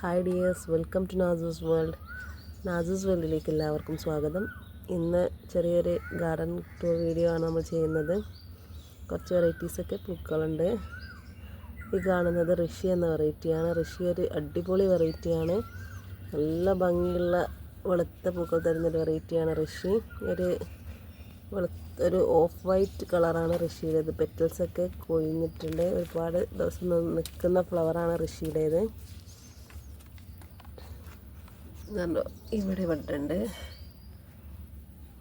Hi dears welcome to Nazoos world Nazoos വേൾഡിലേക്ക് എല്ലാവർക്കും സ്വാഗതം. ഇന്ന് ചെറിയൊരു ഗാർഡൻ ടൂർ വീഡിയോ ആണ് നമ്മൾ ചെയ്യുന്നത്. കുറച്ച് വെറൈറ്റീസൊക്കെ പൂക്കളുണ്ട്. ഈ കാണുന്നത് ഋഷി എന്ന വെറൈറ്റിയാണ് ഋഷി ഒരു അടിപൊളി വെറൈറ്റിയാണ് നല്ല ഭംഗിയുള്ള വെളുത്ത പൂക്കൾ തരുന്നൊരു വെറൈറ്റിയാണ് ഋഷി. ഒരു വെളുത്ത ഒരു ഓഫ് വൈറ്റ് കളറാണ് ഋഷിയുടേത്. പെറ്റൽസൊക്കെ കൊഴിഞ്ഞിട്ടുണ്ട്. ഒരുപാട് ദിവസം നിൽക്കുന്ന ഫ്ലവറാണ് ഋഷിയുടേത്. ഇതുണ്ടോ? ഇവിടെ ഉണ്ട്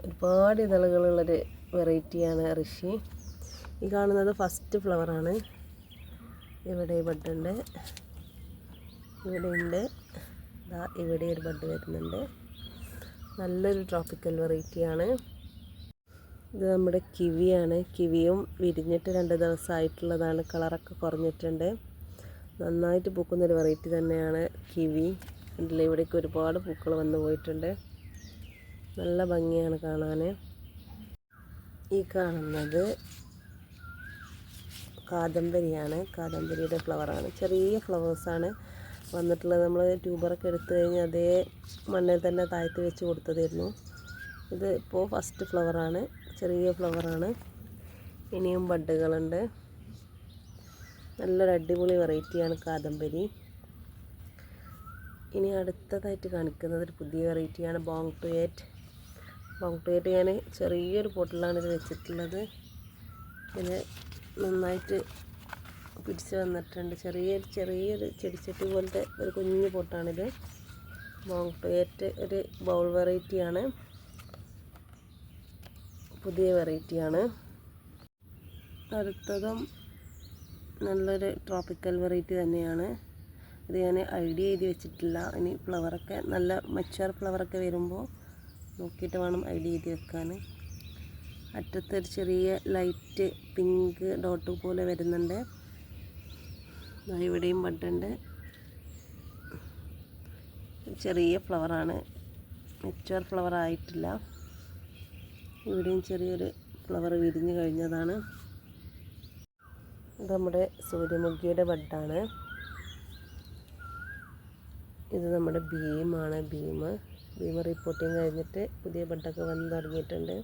ഒരുപാട് ഇതളുകളുള്ളൊരു വെറൈറ്റിയാണ് ഋഷി. ഈ കാണുന്നത് ഫസ്റ്റ് ഫ്ലവറാണ്. ഇവിടെ ബഡുണ്ട്. ഇവിടെയുണ്ട് ഇതാ ഇവിടെ ഒരു ബഡ് വരുന്നുണ്ട്. നല്ലൊരു ട്രോപ്പിക്കൽ വെറൈറ്റിയാണ്. ഇത് നമ്മുടെ കിവിയാണ്. കിവിയും വിരിഞ്ഞിട്ട് രണ്ട് ദിവസമായിട്ടുള്ളതാണ്. കളറൊക്കെ കുറഞ്ഞിട്ടുണ്ട്. നന്നായിട്ട് പൂക്കുന്നൊരു വെറൈറ്റി തന്നെയാണ് കിവി. കണ്ടില്ലേ ഇവിടേക്ക് ഒരുപാട് പൂക്കൾ വന്നു പോയിട്ടുണ്ട്. നല്ല ഭംഗിയാണ് കാണാൻ ഈ കാണുന്നത് കാദംബരിയാണ്. കാദംബരിയുടെ ഫ്ലവറാണ് ചെറിയ ഫ്ലവേഴ്സാണ് വന്നിട്ടുള്ളത്. നമ്മൾ ട്യൂബറൊക്കെ എടുത്തു കഴിഞ്ഞാൽ അതേ മണ്ണിൽ തന്നെ താഴ്ത്തി വെച്ച് കൊടുത്തതായിരുന്നു. ഇത് ഇപ്പോൾ ഫസ്റ്റ് ഫ്ലവറാണ് ചെറിയ ഫ്ലവറാണ് ഇനിയും ബഡ്ഡുകളുണ്ട്. നല്ലൊരു അടിപൊളി വെറൈറ്റിയാണ് കാദംബരി. ഇനി അടുത്തതായിട്ട് കാണിക്കുന്നത് ഒരു പുതിയ വെറൈറ്റിയാണ് ബോങ് ടുയേറ്റ്. ബോങ് ടുയേറ്റ് ഞാൻ ചെറിയൊരു പോട്ടിലാണ് ഇത് വെച്ചിട്ടുള്ളത്. ഇത് നന്നായിട്ട് പിടിച്ച് വന്നിട്ടുണ്ട്. ചെറിയൊരു ചെറിയൊരു ചെടിച്ചട്ടി പോലത്തെ ഒരു കുഞ്ഞു പോട്ടാണിത് ബോങ് ടുയേറ്റ് ഒരു ബൗൾ വെറൈറ്റിയാണ്. പുതിയ വെറൈറ്റിയാണ്. അടുത്തതും നല്ലൊരു ട്രോപ്പിക്കൽ വെറൈറ്റി തന്നെയാണ്. ഇത് ഞാൻ ഐഡിയ എഴുതി വെച്ചിട്ടില്ല. ഇനി ഫ്ലവറൊക്കെ നല്ല മച്ചുവർ ഫ്ലവറൊക്കെ വരുമ്പോൾ നോക്കിയിട്ട് വേണം ഐഡിയ എഴുതി വെക്കാൻ. അറ്റത്തൊരു ചെറിയ ലൈറ്റ് പിങ്ക് ഡോട്ട് പോലെ വരുന്നുണ്ട്. ഇവിടെയും ബഡുണ്ട് ചെറിയ ഫ്ലവറാണ് മെച്ചുവർ ഫ്ലവർ ആയിട്ടില്ല. ഇവിടെയും ചെറിയൊരു ഫ്ലവർ വിരിഞ്ഞു കഴിഞ്ഞതാണ്. ഇത് നമ്മുടെ സൂര്യമുഖിയുടെ ബഡാണ് ഇത് നമ്മുടെ ഭീമാണ് ഭീം ഭീമ റിപ്പോർട്ടിങ് കഴിഞ്ഞിട്ട് പുതിയ ബഡൊക്കെ വന്ന് തുടങ്ങിയിട്ടുണ്ട്.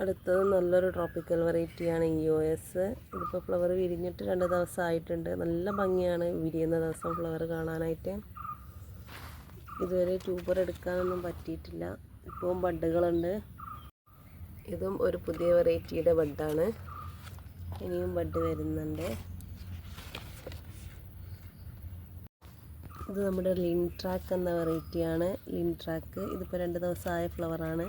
അടുത്തത് നല്ലൊരു ട്രോപ്പിക്കൽ വെറൈറ്റിയാണ് ഒ എസ് ഇതിപ്പോൾ ഫ്ലവർ വിരിഞ്ഞിട്ട് രണ്ട് ദിവസം ആയിട്ടുണ്ട്. നല്ല ഭംഗിയാണ് വിരിയുന്ന ദിവസം ഫ്ലവർ കാണാനായിട്ട്. ഇതുവരെ ട്യൂബർ എടുക്കാനൊന്നും പറ്റിയിട്ടില്ല. ഇപ്പം ബഡ്ഡുകളുണ്ട്. ഇതും ഒരു പുതിയ വെറൈറ്റിയുടെ ബഡാണ് ഇനിയും ബഡ് വരുന്നുണ്ട്. ഇത് നമ്മുടെ ലിൻ ട്രാക്ക് എന്ന വെറൈറ്റിയാണ്. ലിൻ ട്രാക്ക് ഇതിപ്പോൾ രണ്ട് ദിവസമായ ഫ്ലവറാണ്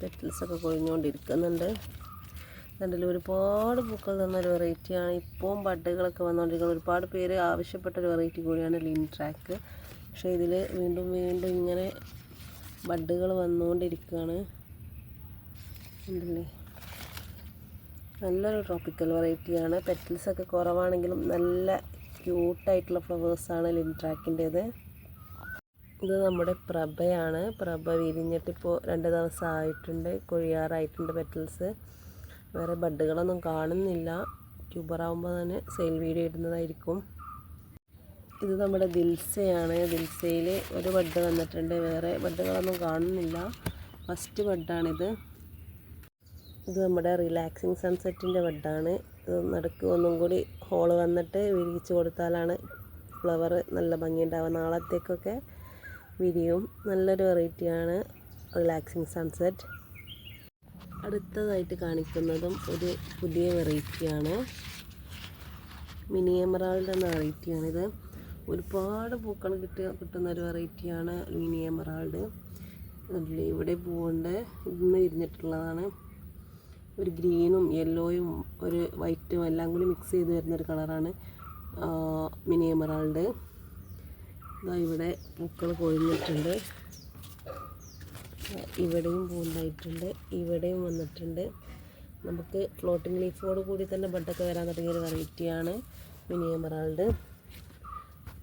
പെറ്റൽസൊക്കെ കൊഴിഞ്ഞുകൊണ്ടിരിക്കുന്നുണ്ട്. കണ്ടില്ല ഒരുപാട് പൂക്കൾ തന്നൊരു വെറൈറ്റിയാണ് ഇപ്പോഴും ബഡ്ഡുകളൊക്കെ വന്നുകൊണ്ടിരിക്കുന്നത് ഒരുപാട് പേര് ആവശ്യപ്പെട്ട ഒരു വെറൈറ്റി കൂടിയാണ് ലിൻ ട്രാക്ക്. പക്ഷേ ഇതിൽ വീണ്ടും വീണ്ടും ഇങ്ങനെ ബഡ്ഡുകൾ വന്നുകൊണ്ടിരിക്കുകയാണ് ഉണ്ടല്ലേ നല്ലൊരു ട്രോപ്പിക്കൽ വെറൈറ്റിയാണ് പെറ്റൽസൊക്കെ കുറവാണെങ്കിലും നല്ല ക്യൂട്ടായിട്ടുള്ള ഫ്ലവേഴ്സാണ് ലിൻട്രാക്കിന്റേത്. ഇത് നമ്മുടെ പ്രഭയാണ്. പ്രഭ വിരിഞ്ഞിട്ടിപ്പോൾ രണ്ട് ദിവസം ആയിട്ടുണ്ട്. കൊഴിയാറായിട്ടുണ്ട് പെറ്റൽസ്. വേറെ ബഡുകളൊന്നും കാണുന്നില്ല. ട്യൂബറാകുമ്പോൾ തന്നെ സെയിൽ വീഡിയോ ഇടുന്നതായിരിക്കും. ഇത് നമ്മുടെ ദിൽസയാണ്. ദിൽസയിൽ ഒരു ബഡ് വന്നിട്ടുണ്ട്. വേറെ ബഡുകളൊന്നും കാണുന്നില്ല. ഫസ്റ്റ് ബഡാണിത്. ഇത് നമ്മുടെ റിലാക്സിങ് സൺസെറ്റിന്റെ ബഡാണ്. നടുക്ക് ഒന്നും കൂടി ഹോൾ വന്നിട്ട് വിരിയിച്ച് കൊടുത്താലാണ് ഫ്ലവർ നല്ല ഭംഗിയുണ്ടാവുക. നാളത്തേക്കൊക്കെ വിരിയും നല്ലൊരു വെറൈറ്റിയാണ് റിലാക്സിങ് സൺസെറ്റ് അടുത്തതായിട്ട് കാണിക്കുന്നതും ഒരു പുതിയ വെറൈറ്റിയാണ് മിനി എമറാൾഡ് എന്ന വെറൈറ്റിയാണിത് ഒരുപാട് പൂക്കൾ കിട്ട കിട്ടുന്ന ഒരു വെറൈറ്റിയാണ് മിനി എമറാൾഡ് ഇവിടെ പൂവുണ്ട്. ഇന്ന് വിരിഞ്ഞിട്ടുള്ളതാണ്. ഒരു ഗ്രീനും യെല്ലോയും ഒരു വൈറ്റും എല്ലാം കൂടി മിക്സ് ചെയ്ത് വരുന്നൊരു കളറാണ് മിനി എമറാൾഡ്. ഇതാ ഇവിടെ പൂക്കൾ കൊഴിഞ്ഞിട്ടുണ്ട്. ഇവിടെയും പൂണ്ടായിട്ടുണ്ട് ഇവിടെയും വന്നിട്ടുണ്ട്. നമുക്ക് ഫ്ലോട്ടിംഗ് ലീഫോട് കൂടി തന്നെ ബഡൊക്കെ വരാൻ തുടങ്ങിയ ഒരു വെറൈറ്റിയാണ് മിനി എമറാൾഡ്.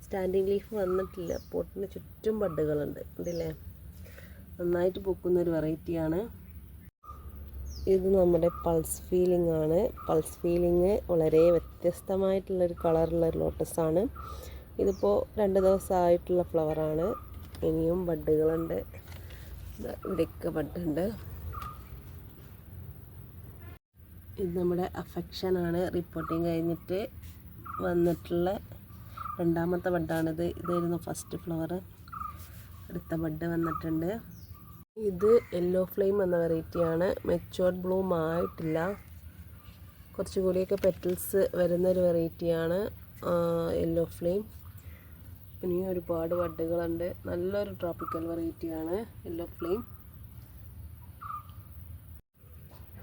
സ്റ്റാൻഡിങ് ലീഫ് വന്നിട്ടില്ല പോട്ടിന് ചുറ്റും ബഡുകളുണ്ട് ഉണ്ടല്ലേ നന്നായിട്ട് പൂക്കുന്ന ഒരു വെറൈറ്റിയാണ് ഇത് നമ്മുടെ പൾസ് ഫീലിംഗ് ആണ്. പൾസ് ഫീലിംഗ് വളരെ വ്യത്യസ്തമായിട്ടുള്ളൊരു കളറുള്ള ഒരു ലോട്ടസാണ് ഇതിപ്പോൾ രണ്ട് ദിവസമായിട്ടുള്ള ഫ്ലവറാണ് ഇനിയും ബഡ്ഡുകളുണ്ട്. ഇവിടെയൊക്കെ ബഡ്ഡുണ്ട്. ഇത് നമ്മുടെ അഫെക്ഷനാണ് റിപ്പോർട്ടിങ് കഴിഞ്ഞിട്ട് വന്നിട്ടുള്ള രണ്ടാമത്തെ ബഡാണിത് ഇതായിരുന്നു ഫസ്റ്റ് ഫ്ലവർ അടുത്ത ബഡ് വന്നിട്ടുണ്ട്. ഇത് യെല്ലോ ഫ്ലെയിം എന്ന വെറൈറ്റിയാണ് മെച്ചുവർഡ് ബ്ലൂം ആയിട്ടില്ല. കുറച്ചുകൂടിയൊക്കെ പെറ്റൽസ് വരുന്നൊരു വെറൈറ്റിയാണ് യെല്ലോ ഫ്ലെയിം ഇനിയും ഒരുപാട് വഡ്ഡുകളുണ്ട് നല്ലൊരു ട്രോപ്പിക്കൽ വെറൈറ്റിയാണ് യെല്ലോ ഫ്ലെയിം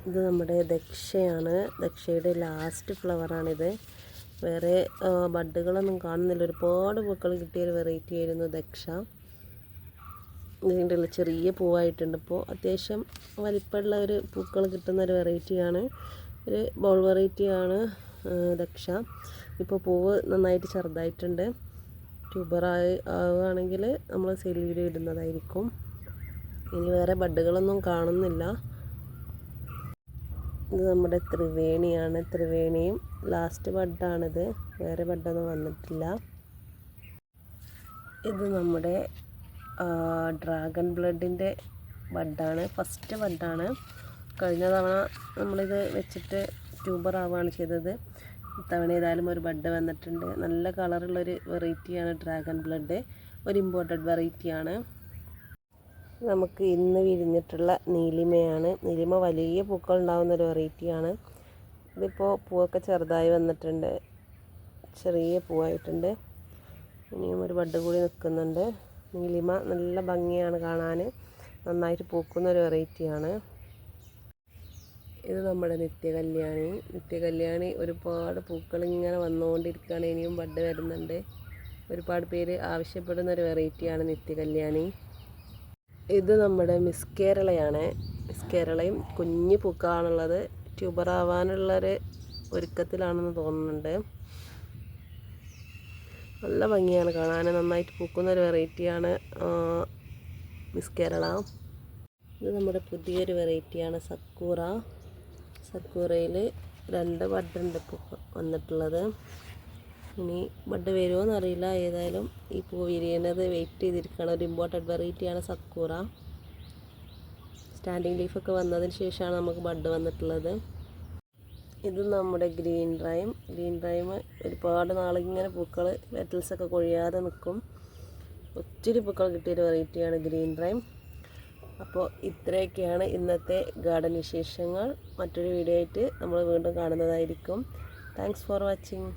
ഇത് നമ്മുടെ ദക്ഷയാണ്. ദക്ഷയുടെ ലാസ്റ്റ് ഫ്ലവറാണിത് വേറെ ബഡ്ഡുകളൊന്നും കാണുന്നില്ല. ഒരുപാട് പൂക്കൾ കിട്ടിയൊരു വെറൈറ്റി ആയിരുന്നു ദക്ഷ. ഉള്ളിൽ ചെറിയ പൂവായിട്ടുണ്ട്. ഇപ്പോൾ അത്യാവശ്യം വലിപ്പമുള്ള ഒരു പൂക്കൾ കിട്ടുന്ന ഒരു വെറൈറ്റിയാണ് ഒരു ബോൾ വെറൈറ്റിയാണ് ദക്ഷ. ഇപ്പോൾ പൂവ് നന്നായിട്ട് ചെറുതായിട്ടുണ്ട്. ട്യൂബറായി ആവുകയാണെങ്കിൽ നമ്മൾ സെയിൽ വീഡിയോ ഇടുന്നതായിരിക്കും. ഇനി വേറെ ബഡുകളൊന്നും കാണുന്നില്ല. ഇത് നമ്മുടെ ത്രിവേണിയാണ്. ത്രിവേണിയും ലാസ്റ്റ് ബഡാണിത്. വേറെ ബഡൊന്നും വന്നിട്ടില്ല. ഇത് നമ്മുടെ ഡ്രാഗൺ ബ്ലഡിന്റെ ബഡാണ് ഫസ്റ്റ് ബഡാണ് കഴിഞ്ഞ തവണ നമ്മളിത് വെച്ചിട്ട് ട്യൂബർ ആവുകയാണ് ചെയ്തത്. ഇത്തവണ ഏതായാലും ഒരു ബഡ് വന്നിട്ടുണ്ട്. നല്ല കളറുള്ളൊരു വെറൈറ്റിയാണ് ഡ്രാഗൺ ബ്ലഡ് ഒരു ഇമ്പോർട്ടഡ് വെറൈറ്റിയാണ് നമുക്ക് ഇന്ന് വിരിഞ്ഞിട്ടുള്ള നീലിമയാണ്. നീലിമ വലിയ പൂക്കൾ ഉണ്ടാകുന്ന ഒരു വെറൈറ്റിയാണ് ഇതിപ്പോൾ പൂവൊക്കെ ചെറുതായി വന്നിട്ടുണ്ട്. ചെറിയ പൂവായിട്ടുണ്ട്. ഇനിയും ഒരു ബഡ് കൂടി നിൽക്കുന്നുണ്ട്. നീലിമ നല്ല ഭംഗിയാണ് കാണാൻ. നന്നായിട്ട് പൂക്കുന്ന ഒരു വെറൈറ്റിയാണ്. ഇത് നമ്മുടെ നിത്യകല്യാണി. നിത്യകല്യാണി ഒരുപാട് പൂക്കൾ ഇങ്ങനെ വന്നുകൊണ്ടിരിക്കുകയാണ്. ഇനിയും ബഡ് വരുന്നുണ്ട്. ഒരുപാട് പേര് ആവശ്യപ്പെടുന്ന ഒരു വെറൈറ്റിയാണ് നിത്യകല്യാണി. ഇത് നമ്മുടെ മിസ് കേരളയാണ്. മിസ് കേരളയും കുഞ്ഞു പൂക്കളാണുള്ളത്. ട്യൂബർ ആവാനുള്ളൊരു ഒരുക്കത്തിലാണെന്ന് തോന്നുന്നുണ്ട്. നല്ല ഭംഗിയാണ് കാണാൻ. നന്നായിട്ട് പൂക്കുന്ന ഒരു വെറൈറ്റിയാണ് മിസ് കേരള ഇത് നമ്മുടെ പുതിയൊരു വെറൈറ്റിയാണ് സക്കൂറ സക്കൂറയിൽ രണ്ട് ബഡുണ്ട് ഇപ്പോൾ വന്നിട്ടുള്ളത്. ഇനി ബഡ് വരുമോ എന്നറിയില്ല ഏതായാലും ഈ പൂ വിരിയുന്നത് വെയിറ്റ് ചെയ്തിരിക്കുകയാണ്. ഒരു ഇമ്പോർട്ടന്റ് വെറൈറ്റിയാണ് സക്കൂറ സ്റ്റാൻഡിങ് ലീഫൊക്കെ വന്നതിന് ശേഷമാണ് നമുക്ക് ബഡ് വന്നിട്ടുള്ളത്. ഇത് നമ്മുടെ ഗ്രീൻ റൈം. ഗ്രീൻ റൈം ഒരുപാട് നാളിങ്ങനെ പൂക്കൾ പെറ്റൽസൊക്കെ കൊഴിയാതെ നിൽക്കും. ഒത്തിരി പൂക്കൾ കിട്ടിയൊരു വെറൈറ്റിയാണ് ഗ്രീൻ റൈം. അപ്പോൾ ഇത്രയൊക്കെയാണ് ഇന്നത്തെ ഗാർഡൻ വിശേഷങ്ങൾ. മറ്റൊരു വീഡിയോ ആയിട്ട് നമ്മൾ വീണ്ടും കാണുന്നതായിരിക്കും. Thanks for watching